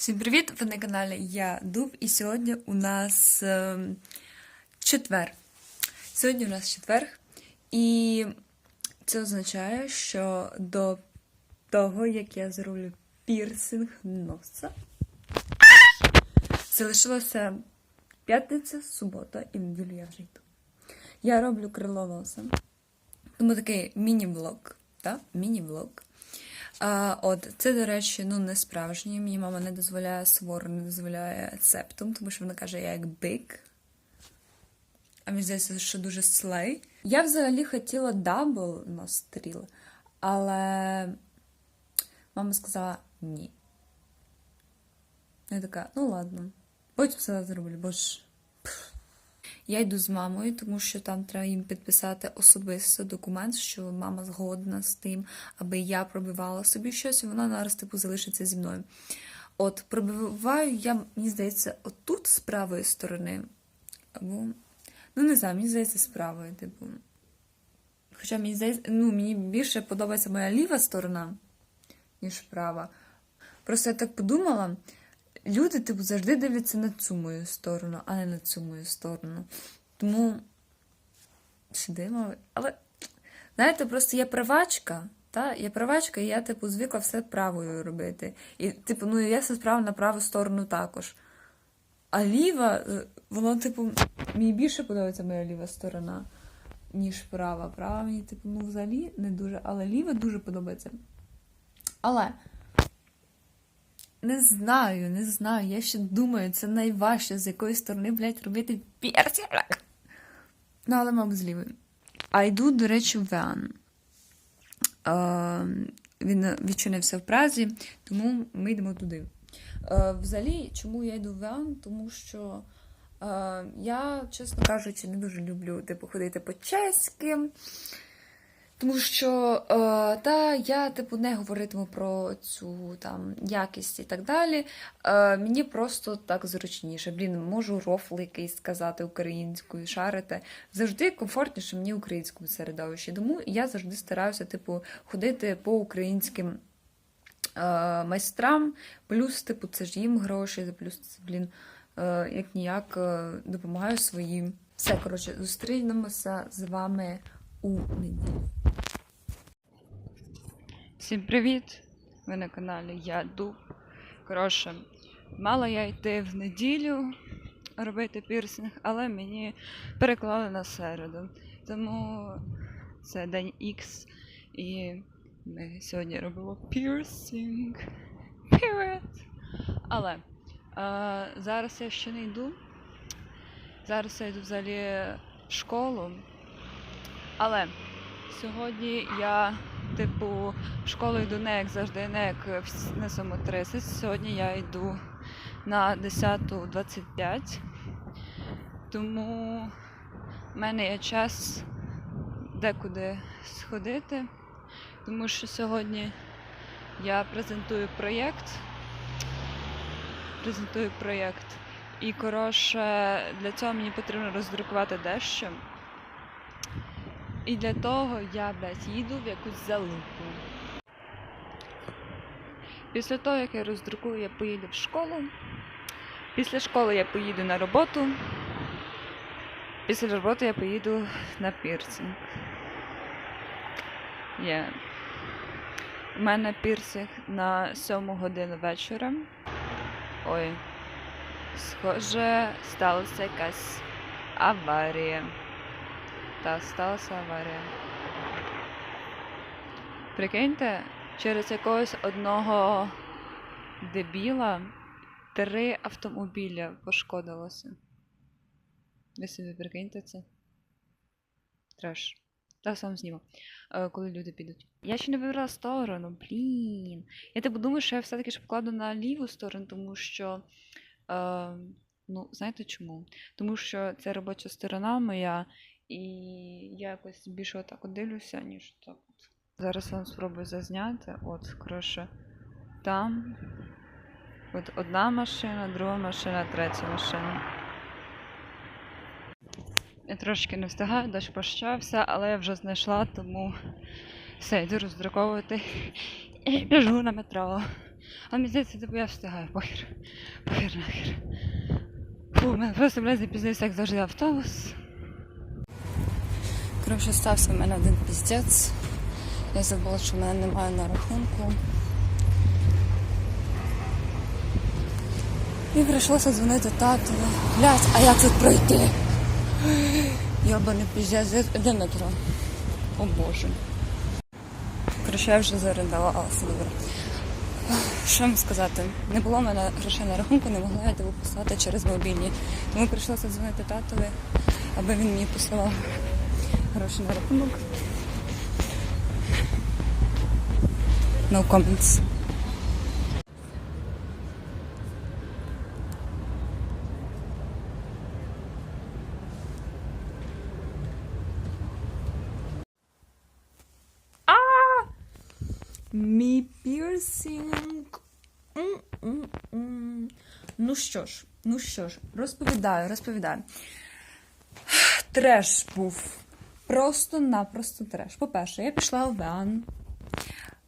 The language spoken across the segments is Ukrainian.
Всім привіт! Ви на каналі Я Дуб, і сьогодні у нас ем, четвер. Сьогодні у нас четвер, і це означає, що до того, як я зроблю пірсинг носа, залишилося п'ятниця, субота і неділю я вже йду. Я роблю крило носа. Тому такий міні-влог, так? Міні-влог. А, от, це, до речі, ну не справжнє. Мені мама не дозволяє свор, не дозволяє септум, тому що вона каже, я як бик. А мені здається, що дуже слей. Я взагалі хотіла дабл ностріл, але мама сказала ні. Я така, ну ладно. Потім все зроблю, бо ж. Я йду з мамою, тому що там треба їм підписати особисто документ, що мама згодна з тим, аби я пробивала собі щось, і вона зараз типу залишиться зі мною. От, пробиваю я, мені здається, отут з правої сторони. Або, ну не знаю, мені здається, з правої, типу. Хоча мені здається, ну, мені більше подобається моя ліва сторона, ніж права. Просто я так подумала. Люди, типу, завжди дивляться на цю мою сторону, а не на цю мою сторону. Тому сидимо. Але, знаєте, просто я правачка, та? я правачка, і я, типу, звикла все правою робити. І, типу, ну, я все справа на праву сторону також. А ліва, е, воно, типу, мені більше подобається моя ліва сторона, ніж права. Права мені, типу, ну, взагалі не дуже, але ліва дуже подобається. Але. Не знаю, не знаю. Я ще думаю, це найважче, з якої сторони, блядь, робити пірсінг. Ну, але, мабуть, з. А йду, до речі, в Веан. Е, він відчинився в Празі, тому ми йдемо туди. Е, взагалі, чому я йду в Веан? Тому що е, я, чесно кажучи, не дуже люблю типу, ходити по чеськи. Тому що е, та я типу не говоритиму про цю там якість і так далі. Е, мені просто так зручніше. Блін, можу рофл якийсь сказати українською, шарити. Завжди комфортніше мені українському середовищі. Тому я завжди стараюся, типу, ходити по українським е, майстрам. Плюс, типу, це ж їм гроші, плюс це, блін, як ніяк допомагаю своїм. Все, коротше, зустрінемося з вами у неділю. Всім привіт! Ви на каналі Я Дуб. Коротше, мала я йти в неділю робити пірсинг, але мені переклали на середу. Тому це день X і ми сьогодні робимо пірсинг. Привіт! Але е, зараз я ще не йду. Зараз я йду взагалі в школу. Але сьогодні я, типу, в школу йду не як завжди, не як в- на 7.30. Сьогодні я йду на 10.25. Тому в мене є час декуди сходити, тому що сьогодні я презентую проєкт. Презентую проєкт. І коротше, для цього мені потрібно роздрукувати дещо. І для того я, блядь, їду в якусь залупу. Після того, як я роздрукую, я поїду в школу. Після школи я поїду на роботу. Після роботи я поїду на пірсинг. Є. У мене пірсинг на 7 годину вечора. Ой. Схоже, сталася якась аварія. Та сталася аварія. Прикиньте, через якогось одного дебіла три автомобіля пошкодилося. Ви собі прикиньте це? Треш. Так сам зніму, е, коли люди підуть. Я ще не вибрала сторону, блін. Я типу думаю, що я все-таки ж покладу на ліву сторону, тому що. Е, ну, знаєте чому? Тому що це робоча сторона моя, і я якось більше отак от дивлюся, ніж так. Зараз вам спробую зазняти. От, коротше, там. От одна машина, друга машина, третя машина. Я трошки не встигаю, дощ пощався, але я вже знайшла, тому все, йду роздруковувати і біжу на метро. А мені здається, типу, я встигаю, похер. Похер нахер. Фу, мене просто, блядь, запізнився, як завжди автобус. Коротше, стався в мене один піздець. Я забула, що в мене немає на рахунку. І прийшлося дзвонити тату. Блять, а як тут пройти? Йобаний піздець, де- метро? О боже. Коротше, я вже зарендувалася, добре. Що вам сказати? Не було в мене грошей на рахунку, не могла я тебе послати через мобільні. Тому прийшлося дзвонити татові, аби він мені посилав гроші на рахунок. No comments. Мій пірсинг. М-м-м. Ну що ж, ну що ж, розповідаю, розповідаю. Треш був. Просто-напросто треш. По-перше, я пішла в ван.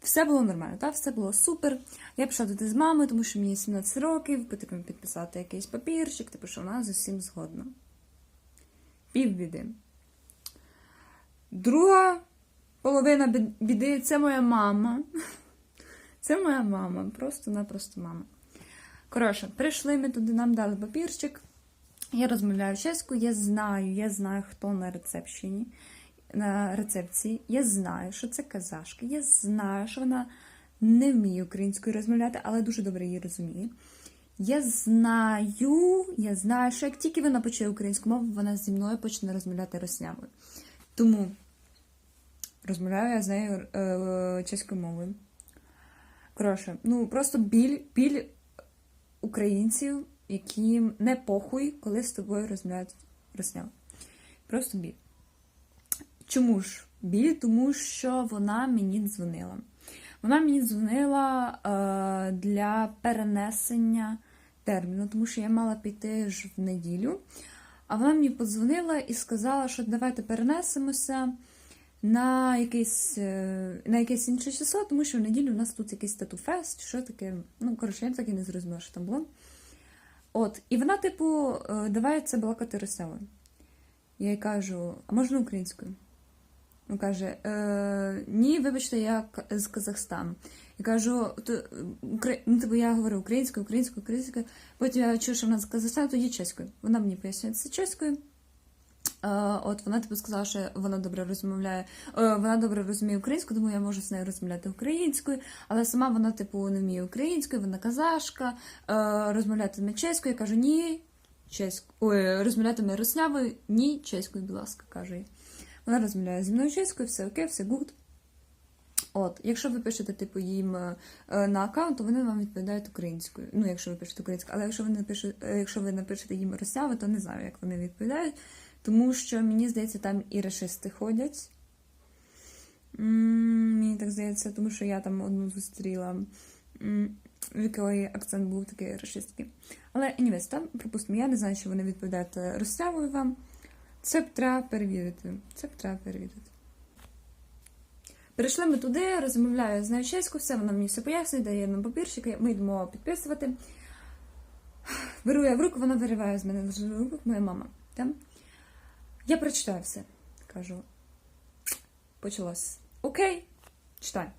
Все було нормально, так? Все було супер. Я пішла туди з мамою, тому що мені 17 років, потрібно підписати якийсь папірчик, типу, що вона з усім згодна. Півбіди. Друга половина біди це моя мама. Це моя мама, просто-напросто мама. Коротше, прийшли ми туди, нам дали папірчик. Я розмовляю чеською, я знаю, я знаю, хто на рецепшені, на рецепції. Я знаю, що це казашка. Я знаю, що вона не вміє українською розмовляти, але дуже добре її розуміє. Я знаю, я знаю, що як тільки вона почує українську мову, вона зі мною почне розмовляти роснявою. Тому розмовляю я з нею е, чеською мовою. Коротше, ну просто біль, біль українців, яким не похуй, коли з тобою розмовляють росняво. Просто біль. Чому ж біль? Тому що вона мені дзвонила. Вона мені дзвонила е, для перенесення терміну, тому що я мала піти ж в неділю. А вона мені подзвонила і сказала, що давайте перенесемося на якесь, е, на якесь інше число, тому що в неділю у нас тут якийсь тату-фест, що таке. Ну, коротше, я так і не зрозуміла, що там було. От, і вона, типу, е, давай це балакати росявою. Я їй кажу, а можна українською? Вона каже, е, ні, вибачте, я з Казахстану. Я кажу, то, ну, типу, я говорю українською, українською, українською. Потім я чую, що вона з Казахстану, тоді чеською. Вона мені пояснює це чеською. От вона типу сказала, що вона добре розмовляє, е, вона добре розуміє українську, тому я можу з нею розмовляти українською, але сама вона, типу, не вміє українською, вона казашка, е, розмовлятиме чеською. Я кажу, ні, чеською. Ой, розмовлятиме руснявою, ні, чеською, будь ласка, кажу їй. Вона розмовляє зі мною чеською, все окей, все гуд. От, якщо ви пишете, типу, їм е, на аккаунт, то вони вам відповідають українською. Ну, якщо ви пишете українською, але якщо ви напишете, якщо ви напишете їм росяви, то не знаю, як вони відповідають. Тому що мені здається, там і решисти ходять. Мені так здається, тому що я там одну зустріла, в якої акцент був такий расистський. Але anyways, там, припустимо, я не знаю, що вони відповідають е, вам. Це б треба перевірити. Це б треба перевірити. Перейшли ми туди, розмовляю з нею чеською, все, вона мені все пояснює, дає нам папірчик, ми йдемо підписувати. Беру я в руку, вона вириває з мене руку, моя мама. Там. Я прочитаю все. Кажу. Почалось. Окей, читай.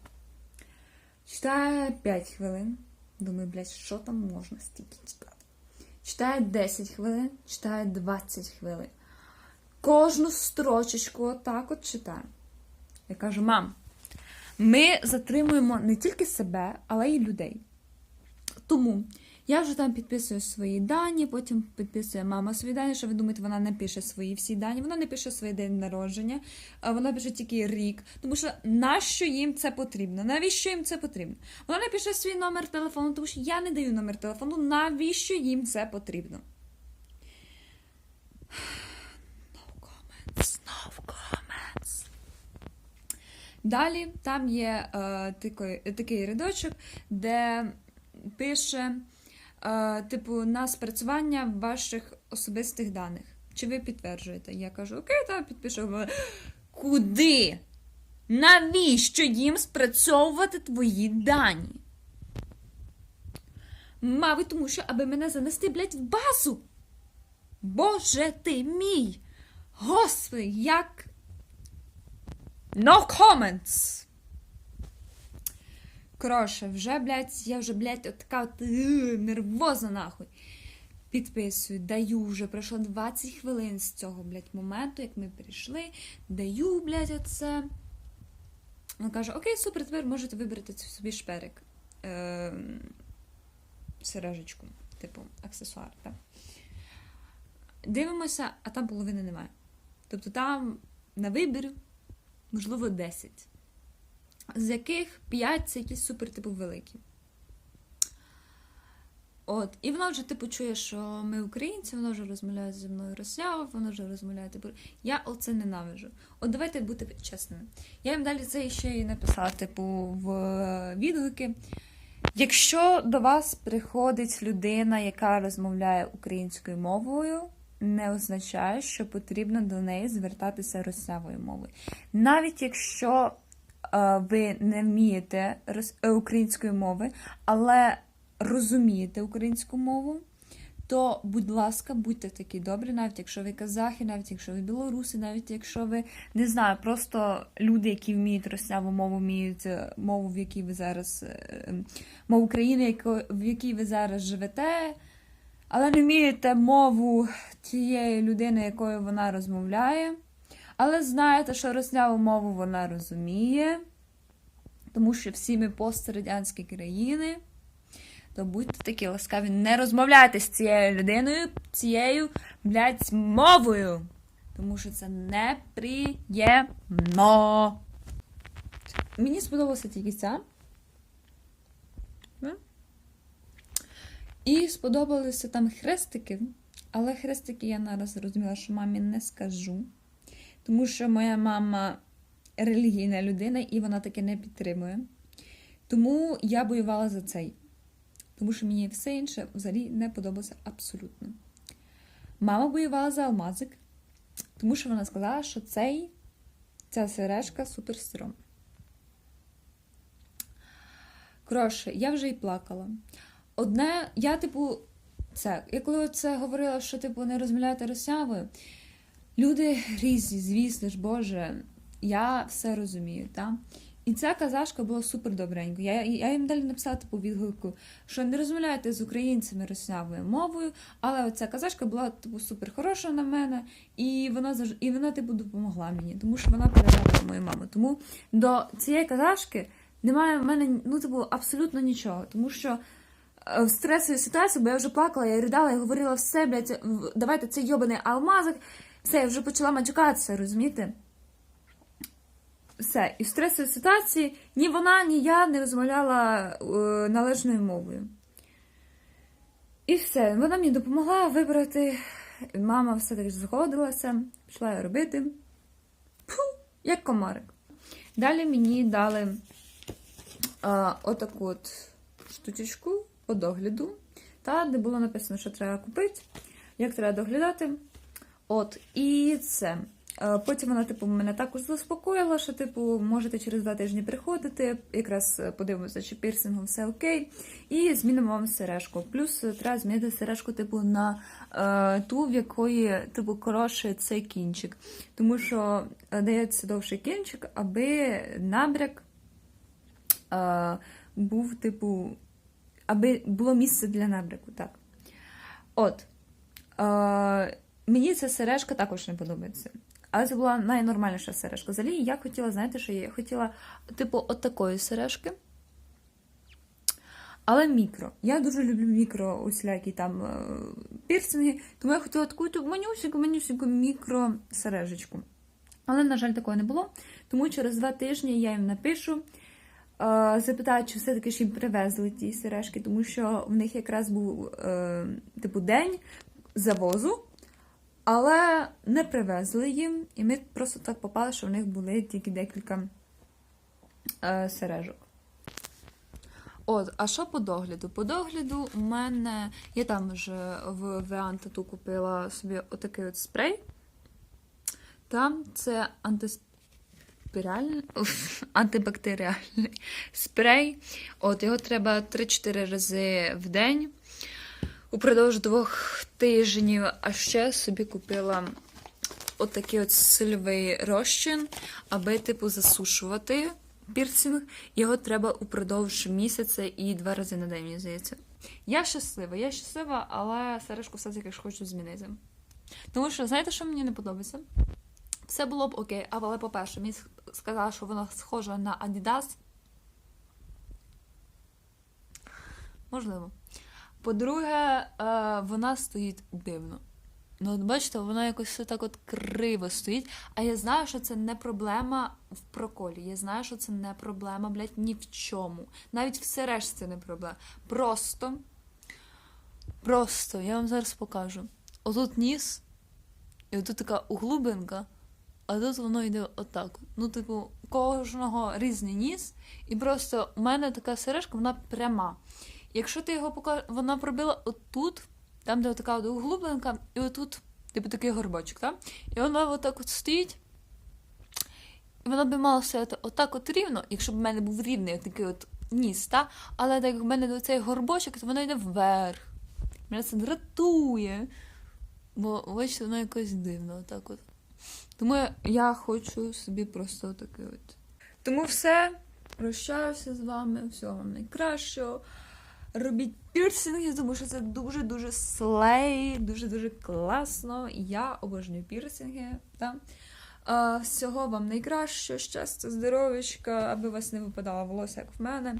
Читає 5 хвилин. Думаю, блядь, що там можна стільки читати? Читає 10 хвилин, читає 20 хвилин. Кожну строчечку отак от читає. Я кажу, мам, ми затримуємо не тільки себе, але й людей. Тому я вже там підписую свої дані, потім підписує мама свої дані. Що ви думаєте, вона не пише свої всі дані, вона не пише свій день народження, вона пише тільки рік. Тому що нащо їм це потрібно? Навіщо їм це потрібно? Вона не пише свій номер телефону, тому що я не даю номер телефону. Навіщо їм це потрібно? No comments, no comments. Далі там є е, такий, такий рядочок, де пише, типу, на спрацювання ваших особистих даних. Чи ви підтверджуєте? Я кажу, окей, так, підпишу. Куди? Навіщо їм спрацьовувати твої дані? Мабуть, тому що, аби мене занести, блядь, в базу. Боже ти мій! Господи, як. No comments! Коротше, вже, блядь, я вже, блядь, от така от е, нервозна нахуй. Підписую, даю вже пройшло 20 хвилин з цього, блядь, моменту, як ми прийшли. Даю, блядь, оце. Він каже: Окей, супер, тепер можете вибрати собі шперик. Е, сережечку, типу, аксесуар, так? Дивимося, а там половини немає. Тобто там на вибір, можливо, 10. З яких 5 це якісь супер, типу, великі. От, і вона вже типу чує, що ми українці, вона вже розмовляє зі мною росляво, вона вже розмовляє типу. Я оце ненавиджу. От давайте бути чесними. Я їм далі це ще й написала, типу, в відгуки. Якщо до вас приходить людина, яка розмовляє українською мовою, не означає, що потрібно до неї звертатися росявою мовою. Навіть якщо е, ви не вмієте е, української мови, але розумієте українську мову, то, будь ласка, будьте такі добрі, навіть якщо ви казахи, навіть якщо ви білоруси, навіть якщо ви не знаю, просто люди, які вміють росняву мову, вміють е, мову, в якій ви зараз е, ем, мову країни, в якій ви зараз живете, але не вмієте мову тієї людини, якою вона розмовляє. Але знаєте, що росняву мову вона розуміє, тому що всі ми пострадянські країни. То будьте такі ласкаві, не розмовляйте з цією людиною, цією, блядь, мовою. Тому що це неприємно. Мені сподобалася тільки ця. І сподобалися там хрестики, але хрестики я наразі зрозуміла, що мамі не скажу. Тому що моя мама релігійна людина і вона таке не підтримує. Тому я боювала за цей. Тому що мені все інше взагалі не подобалося абсолютно. Мама боювала за алмазик, тому що вона сказала, що цей, ця сережка супер стрьом. Коротше, я вже і плакала. Одне, я, типу, це, я коли це говорила, що типу не розмовляєте росявою, люди різні, звісно ж, Боже, я все розумію, так? І ця казашка була супер добренька. Я, я їм далі написала типу відгуку, що не розмовляйте з українцями роснявою мовою, але оця казашка була типу супер хороша на мене, і вона і вона типу допомогла мені, тому що вона передала мою маму. Тому до цієї казашки немає в мене ну типу абсолютно нічого, тому що. е, В стресовій ситуації, бо я вже плакала, я ридала, я говорила все, блядь, давайте цей йобаний алмазик. Все, я вже почала матюкатися, розумієте? Все. І в стресовій ситуації ні вона, ні я не розмовляла е, належною мовою. І все. Вона мені допомогла вибрати. Мама все таки згодилася, пішла я робити. Фу, як комарик. Далі мені дали е, отаку от штучечку по догляду, та, де було написано, що треба купити, як треба доглядати. От, і це. Е, Потім вона, типу, мене також заспокоїла, що, типу, можете через два тижні приходити, якраз е, подивимося, чи пірсингом все окей, і змінимо вам сережку. Плюс е, треба змінити сережку, типу, на е, ту, в якої, типу, коротше цей кінчик. Тому що дається довший кінчик, аби набряк е, був, типу, аби було місце для набряку, так. От. Е, мені ця сережка також не подобається. Але це була найнормальніша сережка. Взагалі, я хотіла, знаєте, що я хотіла, типу, от такої сережки. Але мікро. Я дуже люблю мікро, усілякі там е, пірсинги, тому я хотіла таку ту манюсеньку, манюсеньку мікро сережечку. Але, на жаль, такого не було. Тому через два тижні я їм напишу, е, запитаю, чи все-таки ж їм привезли ті сережки, тому що в них якраз був е, типу день завозу, але не привезли їм, і ми просто так попали, що в них були тільки декілька е, сережок. От, а що по догляду? По догляду у мене. Я там вже в Веантату купила собі отакий от спрей. Там це антис... антибактеріальний, антибактеріальний спрей. От його треба 3-4 рази в день. Упродовж двох тижнів, а ще собі купила отакий от сильовий розчин, аби, типу, засушувати пірсинг. Його треба упродовж місяця і два рази на день, мені здається. Я щаслива, я щаслива, але сережку все-таки хочу змінити. Тому що, знаєте, що мені не подобається? Все було б окей, але, по-перше, мені сказала, що вона схожа на Adidas. Можливо. По-друге, е, вона стоїть дивно. Ну, от бачите, вона якось все так от криво стоїть. А я знаю, що це не проблема в проколі. Я знаю, що це не проблема, блядь, ні в чому. Навіть в сережці це не проблема. Просто, просто, я вам зараз покажу. Отут ніс, і отут така углубинка, а тут воно йде отак. Ну, типу, кожного різний ніс, і просто у мене така сережка, вона пряма. Якщо ти його покажеш, вона пробила отут, там, де така от углубленка, і отут, типу такий горбочок, так? І вона отак от стоїть. І вона би мала стояти отак от рівно, якщо б в мене був рівний такий от ніс, та? але так як в мене цей горбочок, то вона йде вверх. Мене це дратує. Бо бачите, воно якось дивно, отак от. Тому я, хочу собі просто такий от. Тому все. Прощаюся з вами. Всього вам найкращого. Робіть пірсинги, тому що це дуже-дуже слей, дуже-дуже класно. Я обожнюю пірсинги. Та? А, всього вам найкращого, щастя, здоров'ячка, аби вас не випадало волосся, як в мене.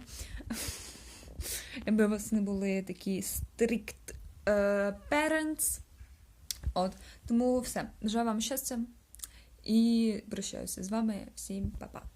Аби у вас не були такі strict е, parents. От. Тому все. Бажаю вам щастя і прощаюся з вами. Всім па-па.